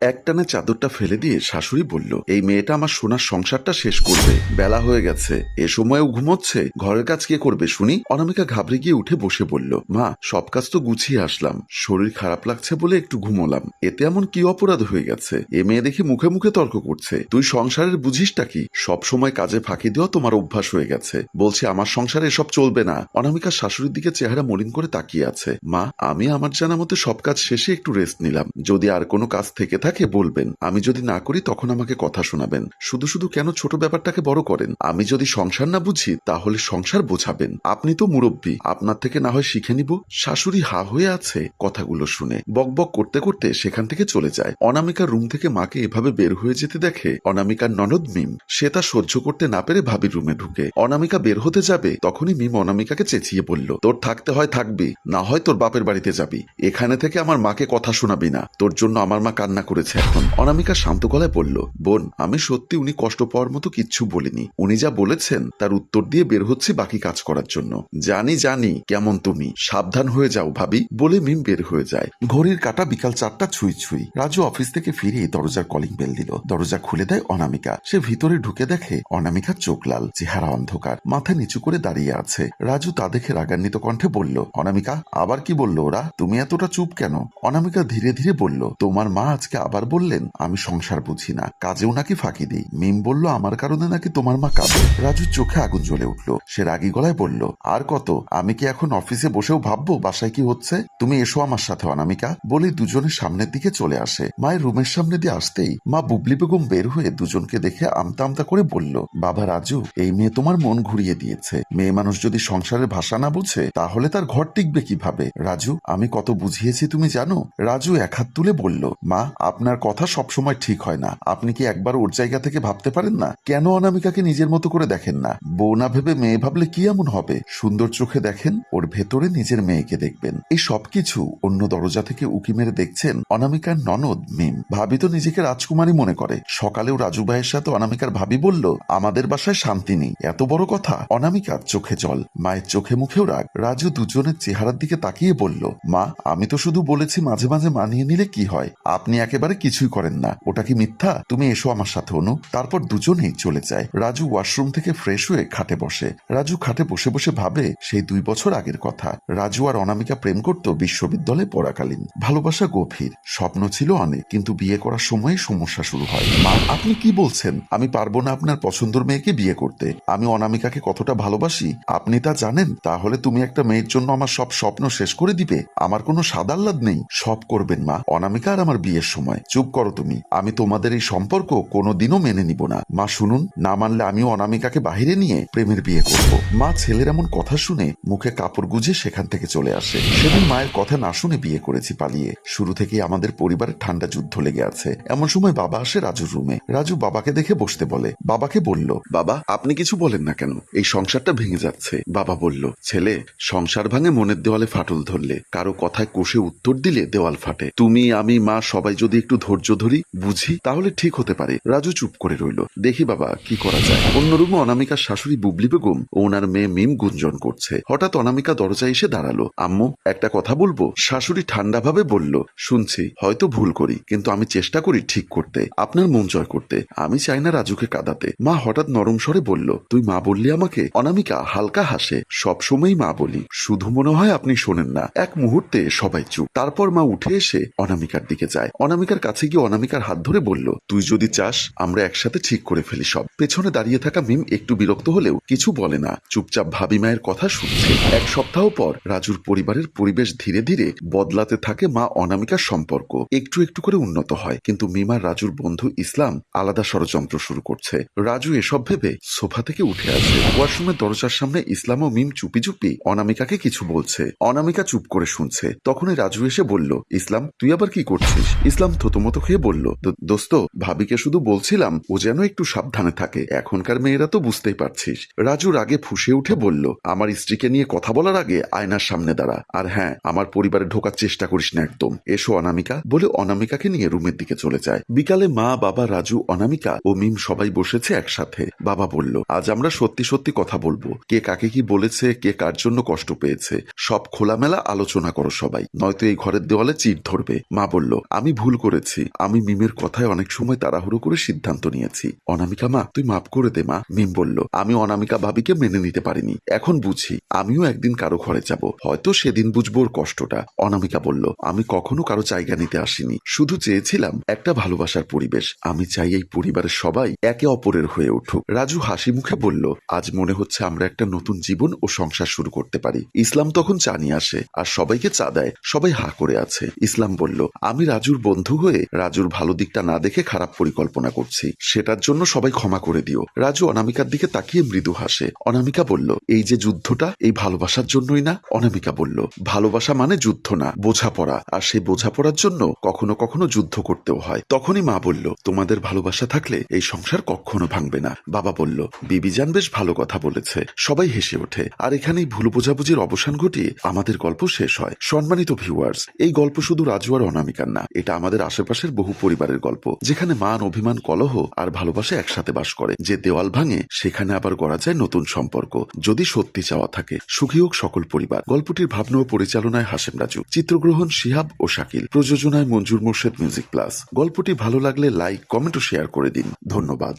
একটানে চাদরটা ফেলে দিয়ে শাশুড়ি বলল, এই মেয়েটা আমার সোনার সংসারটা শেষ করবে। বেলা হয়ে গেছে। এ সময়েও ঘুমোচ্ছে। ঘরের কাজ কে করবে শুনি? অনামিকা ঘাবড়ে গিয়ে উঠে বসে বলল, মা, সব কাজ তো গুছিয়ে আসলাম। শরীর খারাপ লাগছে বলে একটু ঘুমোলাম। এতে এমন কি অপরাধ হয়ে গেছে? এ মেয়ে দেখি মুখে মুখে তর্ক করছে। তুই সংসারের বুঝিসটা কি? সব সময় কাজে ফাঁকি দেওয়া তোমার অভ্যাস হয়ে গেছে। বলছে, আমার সংসারে এসব চলবে না। অনামিকা শাশুড়ির দিকে চেহারা মলিন করে তাকিয়ে আছে। মা, আমি আমার জানা মতে সব কাজ শেষে একটু রেস্ট নিলাম। যদি আর কোনো কাজ থেকে থাকে বলবেন। আমি যদি না করি, তখন আমাকে কথা শোনাবেন। শুধু শুধু কেন ছোট ব্যাপারটাকে বড় করেন? আমি যদি সংসার না বুঝি, তাহলে সংসার বোঝাবেন। আপনি তো মুরব্বী। আপনার থেকে না হয় শিখে নিব। শাশুড়ি হা হয়ে আছে কথাগুলো শুনে। বকবক করতে করতে সেখান থেকে চলে যায়। অনামিকার রুম থেকে মাকে এভাবে বের হয়ে যেতে দেখে অনামিকার ননদ মিম। সে তা সহ্য করতে না পেরে ভাবির রুমে ঢুকে। অনামিকা বের হতে যাবে, তখনই মিম অনামিকাকে চেঁচিয়ে বলল, তোর থাকতে হয় থাকবি, না হয় তোর বাপের বাড়িতে যাবি। এখানে থেকে আমার মাকে কথা শোনাবি না। তোর জন্য আমার মা কান্না করেছে এখন। অনামিকা শান্ত গলায় বলল, বোন, আমি সত্যি উনি কষ্ট পাওয়ার মতো কিচ্ছু বলিনি। উনি যা বলেছেন, তার উত্তর দিয়ে বের হচ্ছে বাকি কাজ করার জন্য। জানি জানি কেমন তুমি। সাবধান হয়ে যাও ভাবি, বলে মিম বের হয়ে যায়। ঘড়ির কাটা বিকাল চারটা ছুঁই ছুঁই। রাজু অফিস থেকে ফিরে দরজার কলিং বেল দিল। দরজা খুলে দেয় অনামিকা। সে ভিতরে ঢুকে দেখে অনামিকা চোখ লাল, চেহারা অন্ধকার, মাথা নিচু করে দাঁড়িয়ে আছে। রাজু তা দেখে রাগান্বিত কণ্ঠে বলল, অনামিকা, আবার কি বলল ওরা? তুমি এতটা চুপ কেন? অনামিকা ধীরে ধীরে বলল, তোমার মা আজকে আবার বললেন, আমি সংসার বুঝি না, কাজেও নাকি ফাঁকি দিই। মিম বলল, আমার কারণে নাকি তোমার মা কাঁদে। রাজুর চোখে আগুন জ্বলে উঠল। সে রাগী গলায় বলল, আর কত? আমি কি এখন অফিসে বসেও ভাববো, বাসায় কি হচ্ছে? তুমি এসো আমার সাথে, অনামিকা। বলে দুজনে সামনের দিকে চলে আসে। মায়ের রুমের সামনে দিয়ে আসতেই মা বুবলি বেগম বের হয়ে দুজনকে দেখে আমতা আমতা করে বলল, বাবা রাজু, এই মেয়ে তোমার মন ঘুরিয়ে দিয়েছে। মেয়ে মানুষ যদি সংসারের ভাষা না বুঝে, তাহলে তার ঘর টিকবে কীভাবে? রাজু, আমি কত বুঝিয়েছি তুমি জানো? রাজু এক হাত তুলে বলল, মা আপনার কথা সবসময় ঠিক হয় না। আপনি কি একবার ওর জায়গা থেকে ভাবতে পারেন না? কেন অনামিকাকে নিজের মতো করে দেখেন না? বউ না ভেবে মেয়ে ভাবলে কি এমন হবে? সুন্দর চোখে দেখেন, ওর ভেতরে নিজের মেয়েকে দেখবেন। এই সবকিছু অন্য দরজা থেকে উকি মেরে দেখছেন অনামিকার ননদ মিম। ভাবি তো নিজেকে রাজকুমারী মনে করে। সকালেও রাজু ভাইয়ের সাথে অনামিকার ভাবি বলল, আমাদের বাসায় শান্তি নেই। এত বড় কথা? অনামিকার চোখে জল, মায়ের চোখে মুখেও রাগ। রাজু দুজনের চেহারার দিকে তাকিয়ে বলল, মা, আমি তো শুধু বলেছি মাঝে মাঝে মানিয়ে নিলে কি হয়? আপনি একেবারে কিছুই করেন না। ওটা কি মিথ্যা? তুমি এসো আমার সাথে, অনু। তারপর দুজনেই চলে যায়। রাজু ওয়াশরুম থেকে ফ্রেশ হয়ে খাটে বসে। রাজু খাটে বসে বসে ভাবে, সেই দুই বছর আগের কথা। রাজু আর অনামিকা প্রেম করত বিশ্ববিদ্যালয়ে পড়াকালীন। ভালোবাসা গভীর। স্বপ্ন ছিল অনেক, কিন্তু বিয়ে করার সময় সমস্যা শুরু হয়। মা, আপনি কি বলছেন? আমি পারব না আপনার পছন্দের মেয়েকে বিয়ে করতে। আমি অনামিকাকে কতটা ভালোবাসি? আপনি তা জানেন? তাহলে তুমি একটা মেয়ের জন্য আমার সব স্বপ্ন শেষ করে দিবে। আমার কোনো সাদাল্লাদ নেই। সব করবেন মা। অনামিকা আর আমার বিয়ের সময়। চুপ করো তুমি। আমি তোমাদের এই সম্পর্ক কোনোদিনও মেনে নিব না। মা, শুনুন। না মানলে আমিও অনামিকাকে বাহিরে নিয়ে প্রেমের বিয়ে করব। মা ছেলের এমন কথা শুনে মুখে কাপড় গুজে সেখান থেকে চলে আসে। সেদিন মায়ের কথা না শুনে বিয়ে করেছি পালিয়ে। শুরু থেকেই আমাদের পরিবারের ঠান্ডা যুদ্ধ লেগে আছে। এমন সময় বাবা আসে রাজুর রুমে রাজু বাবাকে দেখে বসতে বলে। বাবাকে বলল, বাবা, আপনি কিছু বলেন না কেন? এই সংসারটা ভেঙে যাচ্ছে। বাবা বলল, ছেলে, সংসার ভাঙে মনের দেওয়ালে ফাটল ধরলে। কারও কথায় কষে উত্তর দিলে দেওয়াল ফাটে। তুমি, আমি, মা সবাই যদি একটু ধৈর্য ধরি, বুঝি তাহলে ঠিক হতে পারে। রাজু চুপ করে রইল। দেখি বাবা, কি করা যায়? অন্য রুমে অনামিকার শাশুড়ি বুবলি বেগম ও ওনার মেয়ে মিম গুঞ্জন করছে। হঠাৎ অনামিকা দরজায় এসে দাঁড়াল। আম্মু, একটা কথা বলব? শাশুড়ি ঠান্ডাভাবে বলল, শুনছি, হয়তো ভুল করি, কিন্তু আমি চেষ্টা করি ঠিক করতে, আপনার মন জয় করতে। আমি চাই না রাজুকে কাঁদাতে। মা হঠাৎ নরম স্বরে বলল, তুই মা বললি আমাকে? অনামিকা হালকা হাসে সবসময়ই মা বলি, শুধু মনে হয় আপনি শোনেন না। এক মুহূর্তে সবাই চুপ। তারপর মা উঠে এসে অনামিকার দিকে যায়। অনামিকার কাছে গিয়ে অনামিকার হাত ধরে বলল, তুই যদি চাস, আমরা একসাথে ঠিক করে ফেলি সব। পেছনে দাঁড়িয়ে থাকা মিম একটু বিরক্ত হলেও কিছু বলে না। চুপচাপ ভাবি মায়ের কথা শুনছে। এক সপ্তাহ পর রাজুর পরিবারের পরিবেশ ধীরে ধীরে বদলাতে থাকে মা অনামিকার সম্পর্ক। একটু একটু করে উন্নত হয়। কিন্তু মিম, রাজুর বন্ধু ইসলাম আলাদা ষড়যন্ত্র শুরু করছে। রাজু এসব ভেবে সোফা থেকে উঠে আসে। ওয়াশরুমের দরজার সামনে ইসলাম ও মিম চুপি চুপি অনামিকাকে কিছু বলছে। অনামিকা চুপ করে শুনছে। তখনই রাজু এসে বলল, ইসলাম, তুই আবার কি করছিস? ইসলাম থতমত খেয়ে বলল, "দো- দোস্ত, ভাবিকে শুধু বলছিলাম ও যেন একটু সাবধানে থাকে। এখনকার মেয়েরা তো বুঝতেই পারছিস। রাজুর আগে ফুস ফুঁসে উঠে বলল, আমার স্ত্রীকে নিয়ে কথা বলার আগে আয়নার সামনে দাঁড়া। আর হ্যাঁ আমার পরিবারে ঢোকার চেষ্টা করিস না একদম। এসো অনামিকা। বলে অনামিকাকে নিয়ে রুমের দিকে চলে যায়। বিকালে মা, বাবা, রাজু, অনামিকা ও মিম সবাই বসেছে একসাথে। বাবা বলল, আজ আমরা সত্যি সত্যি কথা বলব। কে কাকে কি বলেছে, কে কার জন্য কষ্ট পেয়েছে, সব খোলামেলা আলোচনা করো সবাই। নয়তো এই ঘরের দেওয়ালে চিট ধরবে। মা বলল, আমি ভুল করেছি। আমি মিমের কথায় অনেক সময় তাড়াহুড়ো করে সিদ্ধান্ত নিয়েছি। অনামিকা, মা, তুই মাফ করে দে মা। মিম বলল, আমি অনামিকা ভাবিকে মেনে নিতে পারিনি। এখন বুঝি, আমিও একদিন কারও ঘরে যাব। হয়তো সেদিন বুঝব ওর কষ্টটা। অনামিকা বলল, আমি কখনো কারও জায়গা নিতে আসিনি। শুধু চেয়েছিলাম একটা ভালোবাসার পরিবেশ। আমি চাই এই পরিবারের সবাই একে অপরের হয়ে উঠুক। রাজু হাসি মুখে বলল, আজ মনে হচ্ছে আমরা একটা নতুন জীবন ও সংসার শুরু করতে পারি। ইসলাম তখন চা নিয়ে আসে, আর সবাইকে চা দেয়। সবাই হা করে আছে। ইসলাম বলল, আমি রাজুর বন্ধু হয়ে রাজুর ভালো দিকটা না দেখে খারাপ পরিকল্পনা করছি। সেটার জন্য সবাই ক্ষমা করে দিও। রাজু অনামিকার দিকে তাকিয়ে মৃদু হাসে। অনামিকা বলল, এই যে যুদ্ধটা, এই ভালোবাসার জন্যই না? অনামিকা বলল, ভালোবাসা মানে যুদ্ধ না, বোঝাপড়া। আর সেই বোঝাপড়ার জন্য কখনো কখনো যুদ্ধ করতেও হয়। তখনই মা বলল, তোমাদের ভালোবাসা থাকলে এই সংসার কখনো ভাঙবে না। বাবা বলল, বিবিজান বেশ ভালো কথা বলেছে। সবাই হেসে ওঠে। আর এখানেই ভুল বোঝাবুঝির অবসান ঘটিয়ে আমাদের গল্প শেষ হয়। সম্মানিত ভিউয়ার্স, এই গল্প শুধু রাজু আর অনামিকার না, এটা আমাদের আশেপাশের বহু পরিবারের গল্প, যেখানে মান অভিমান, কলহ আর ভালোবাসা একসাথে বাস করে। যে দেওয়াল ভাঙে, সেখানে আবার গড়া যায় নতুন সম্পর্ক। যদি সত্যি চাওয়া থাকে, সুখী হোক সকল পরিবার। গল্পটির ভাবনা ও পরিচালনায় হাসেম রাজু। চিত্রগ্রহণ শিহাব ও শাকিল। প্রযোজনায় মঞ্জুর মোর্শেদ মিউজিক প্লাস। গল্পটি ভালো লাগলে লাইক, কমেন্ট ও শেয়ার করে দিন। ধন্যবাদ।